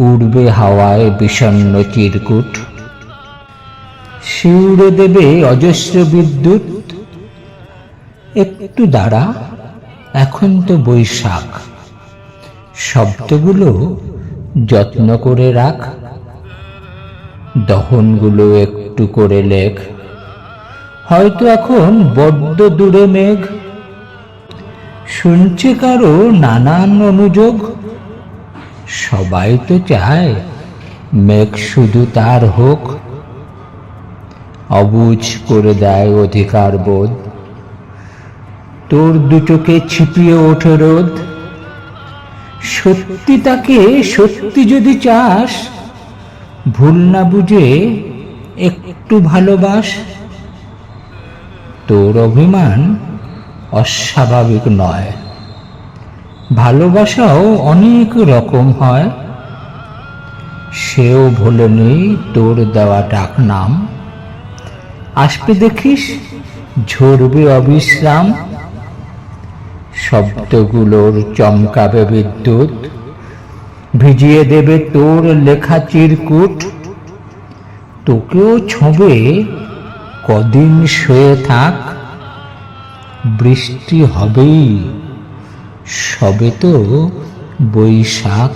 উড়বে হাওয়ায় বিষণ্ণ চিরকুট। শিউড়ে দেবে অজস্র বিদ্যুৎ। একটু দাঁড়া, এখন তো বৈশাখ। শব্দগুলো যত্ন করে রাখ। দহনগুলো একটু করে লেখ। হয়তো এখন বড্ড দূরে মেঘ। শুনছে কারও নানান অনুযোগ। সবাই তো চায়, মেঘ শুধু তার হোক। অবুজ করে দেয় অধিকার বোধ। তোর দুটোকে ছিপিয়ে ওঠে রোদ সত্যি তাকে, সত্যি যদি চাস, ভুল না বুঝে একটু ভালোবাস। তোর অভিমান অস্বাভাবিক নয়। ভালোবাসাও অনেক রকম হয়। সেও ভোলেনি তোর দেওয়া ডাক নাম আসবে দেখিস, ঝরবে অবিশ্রাম। শব্দগুলোর চমকাবে বিদ্যুৎ। ভিজিয়ে দেবে তোর লেখা চিরকুট। তোকেও ছোঁবে কদিন শুয়ে থাক। বৃষ্টি হবেই। সবে তো বৈশাখ